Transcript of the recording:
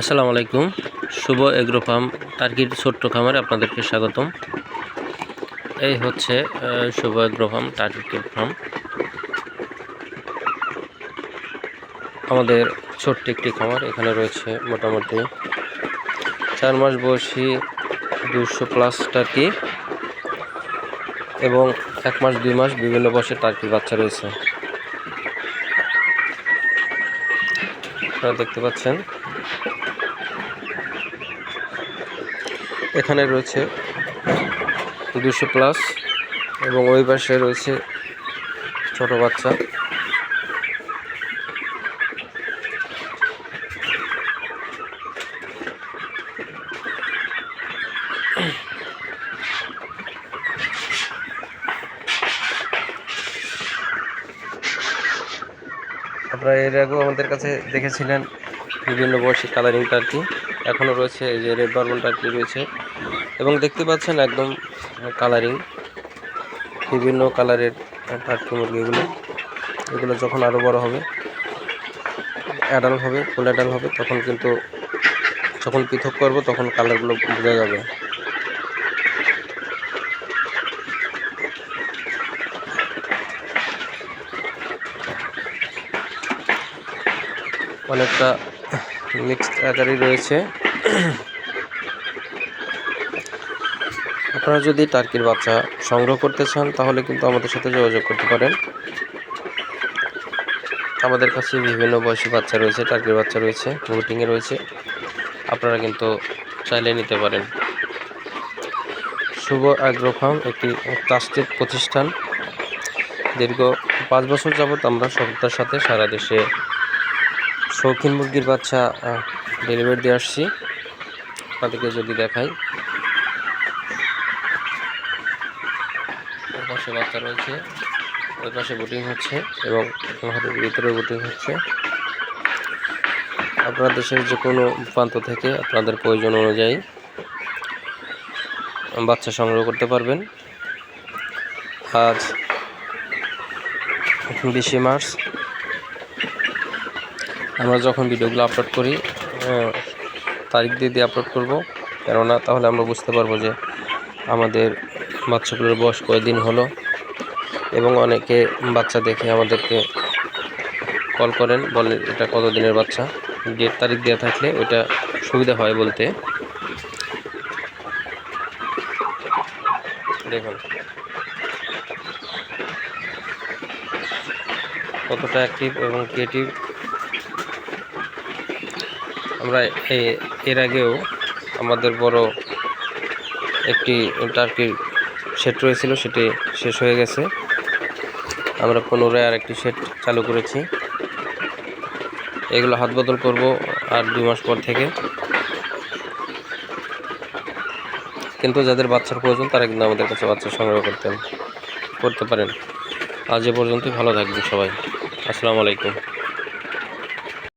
আসসালামু আলাইকুম। শুভ agro farm টার্কির ছোট্ট খামারে আপনাদেরকে স্বাগতম। এই হচ্ছে শুভ এগ্রো ফার্ম টার্কির ফার্ম। আমাদের ছোট্ট একটি খামার, এখানে রয়েছে মোটামুটি চার মাস বয়সী দুশো প্লাস টার্কি এবং এক মাস, দুই মাস বিভিন্ন বয়সের টার্কির বাচ্চা রয়েছে। আপনারা দেখতে পাচ্ছেন এখানে রয়েছে দুশো প্লাস এবং ওই পাশে রয়েছে ছোট বাচ্চা। আপনারা এর আগেও আমাদের কাছে দেখেছিলেন বিভিন্ন বয়সী কালারিং টার্কি এখনও রয়েছে এই যে রেড বার্বন টার্কি রয়েছে। এবং দেখতে পাচ্ছেন একদম কালারিং বিভিন্ন কালারের টার্কি মুরগি এগুলো। এগুলো যখন আরও বড় হবে অ্যাডাল্ট হবে ফুল অ্যাডাল্ট হবে, তখন কিন্তু যখন পৃথক করব তখন কালারগুলো বোঝা যাবে। অনেকটা মিক্সড আকারই রয়েছে। আপনারা যদি টার্কির বাচ্চা সংগ্রহ করতে চান, তাহলে কিন্তু আমাদের সাথে যোগাযোগ করতে পারেন। আমাদের কাছে বিভিন্ন বয়সী বাচ্চা রয়েছে, টার্কির বাচ্চা রয়েছে, বুটিংয়ে রয়েছে। আপনারা কিন্তু চাইলে নিতে পারেন। শুভ অ্যাগ্রো ফার্ম একটি ট্রাস্টেড প্রতিষ্ঠান। দীর্ঘ পাঁচ বছর যাবত আমরা সততার সাথে সারা দেশে শৌখিন মুরগির বাচ্চা ডেলিভারি দিয়ে আসছি। আপনাদেরকে যদি দেখাই। ওর পাশে বাচ্চা রয়েছে। ওই পাশে বুটিং হচ্ছে এবং ঘরের ভিতরে বুটিং হচ্ছে। আপনার দেশের যে কোনো প্রান্ত থেকে আপনাদের প্রয়োজন অনুযায়ী বাচ্চা সংগ্রহ করতে পারবেন। আজ বিশে মার্চ। আমরা যখন ভিডিওগুলো আপলোড করি তারিখ দিয়ে দিয়ে আপলোড করব। কেননা তাহলে আমরা বুঝতে পারব যে আমাদের বাচ্চাগুলোর বয়স কয়দিন হলো এবং অনেকে বাচ্চা দেখে আমাদেরকে কল করেন বলেন এটা কত দিনের বাচ্চা। ডেট তারিখ দেওয়া থাকলে ওইটা সুবিধা হয় বলতে। দেখুন। কতটা অ্যাক্টিভ এবং ক্রিয়েটিভ আমরা এর আগেও আমাদের বড় একটি টার্কির সেট রয়েছিল, সেটি শেষ হয়ে গেছে। আমরা পুনরায় আর একটি সেট চালু করেছি। এগুলো হাত বদল করব আর দুই মাস পর থেকে। কিন্তু যাদের বাচ্চার প্রয়োজন, তারা কিন্তু আমাদের কাছে বাচ্চা সংগ্রহ করতেন করতে পারেন। আজ এ পর্যন্তই, ভালো থাকবেন সবাই। আসসালামু আলাইকুম।